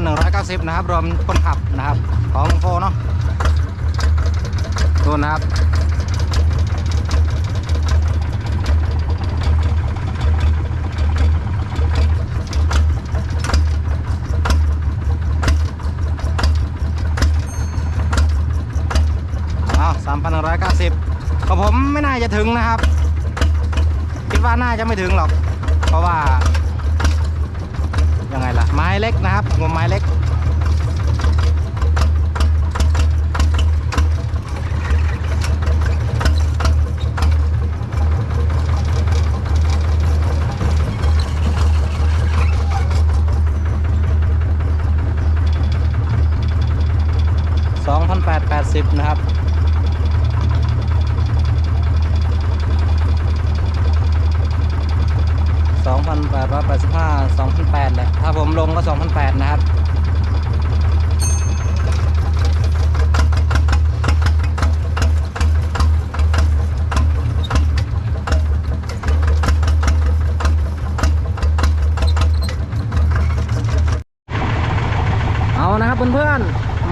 190 นะครับ รวมคนขับนะครับ ของโฟเนาะดูนะครับอาสามพันหนึ่งร้อยเก้าสิบของผมไม่น่าจะถึงนะครับ คิดว่าน่าจะไม่ถึงหรอก เพราะว่า 2,880 นะครับ 2,885 2,800แหละถ้าผมลงก็ 2,800 นะครับ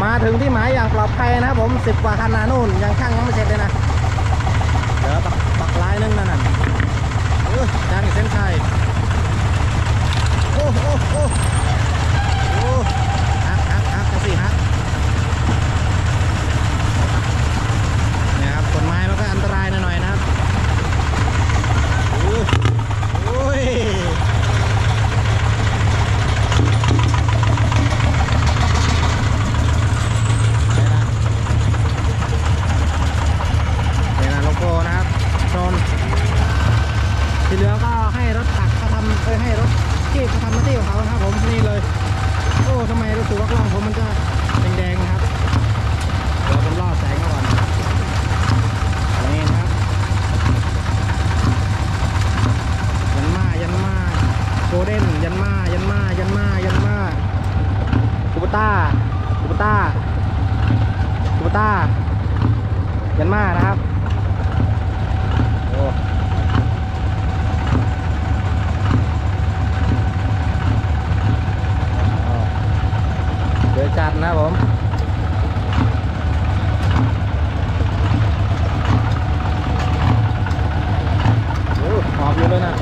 มาถึงที่หมายอย่างปลอดภัยนะครับผมสิบกว่าคันนะนู่นยังช่างยังไม่เสร็จเลยนะเดี๋ยวปักปักลายนึงนั่นน่ะเออจานอีกเส้นชัยโอ้โอ้โอ้โอ้ฮักฮักฮักจังสิฮักเนี่ยครับต้นไม้มันก็อันตรายหน่อยๆนะครับโอ้ยโอ้ย เนี่ยนะโลโก้นะครับโซนที่เหลือก็ให้รถตักเขาทำเอ้ ยให้รถที่เขาทำหน้าที่ของเขานะครับผมนี่เลย โอ้ทำไมรู้สึกว่ากล้องผมมันจะแดงๆนะครับเดี๋ยวผมล่อแสงก่อนนี่นะครับยันมายันมาโกลเด้นยันมายันมายันมายันมาคูปต้าคูปต้าคูปต้ายันมานะครับโอ้เดือจัดนะครับผม โอ้หอมอยู่เลยนะ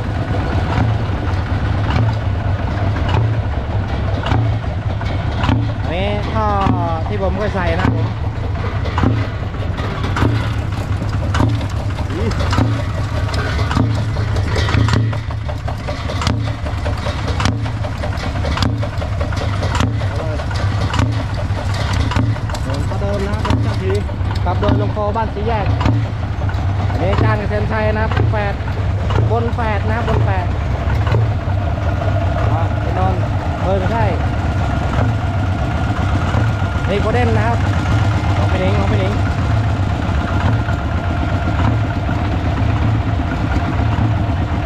อันนี้ท่อ ที่ผมเคยใส่นะผมเดินะครับเป็นช่างทีขับโดยลงโคบ้านสีแยก อันนี้จานกับเซนชัยนะครับแปดบนแปดนะบนแปดไปนอนเออไม่ใช่ นี่โกลเด้นนะครับมองไปหนิงมองไปหนิง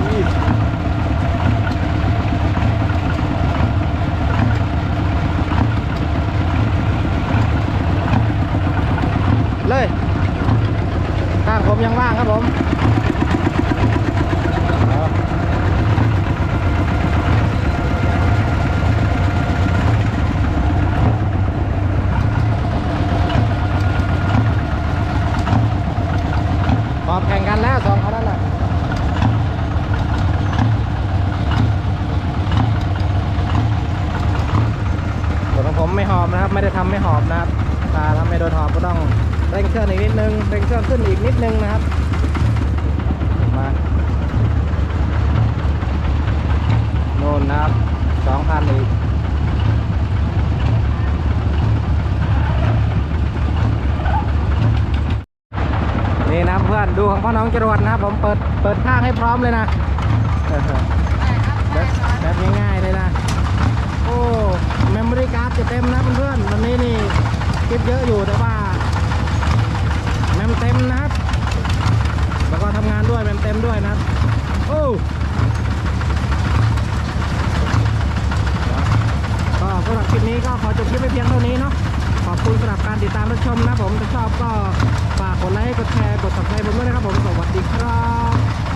อุ้ยเลยข้างผมยังว่างครับผมเอาพร้อมแข่งกันแล้วสองคันนั้นน่ะส่วนของผมไม่หอบนะครับ ไม่ได้ ทำไม่หอบนะครับถ้าทำไม่โดนหอบก็ต้องเร่งเครื่องอีกนิดนึงเร่งเครื่องขึ้นอีกนิดนึงนะครับมาโน่นนะครับสองคันอีกนี่นะเพื่อนดูของพ่อน้องจรวดนะครับ ผมเปิดเปิดข้างให้พร้อมเลยนะเออแบบแบบง่ายๆเลยนะโอ้เมมโมรี่การ์ดจะเต็มนะเพื่อนๆวันนี้นี่ คิดเยอะอยู่แต่ว่าแมมเต็มนะครับ แล้วก็ทำงานด้วยแมมเต็มด้วยนะครับ โอ้ก็สำหรับคลิปนี้ก็ขอจบคลิปไปเพียงเท่านี้เนาะขอบคุณสำหรับการติดตามรับชมนะผมถ้าชอบก็ฝากกดไลค์กดแชร์กด subscribe ผมด้วยนะครับผมสวัสดีครับ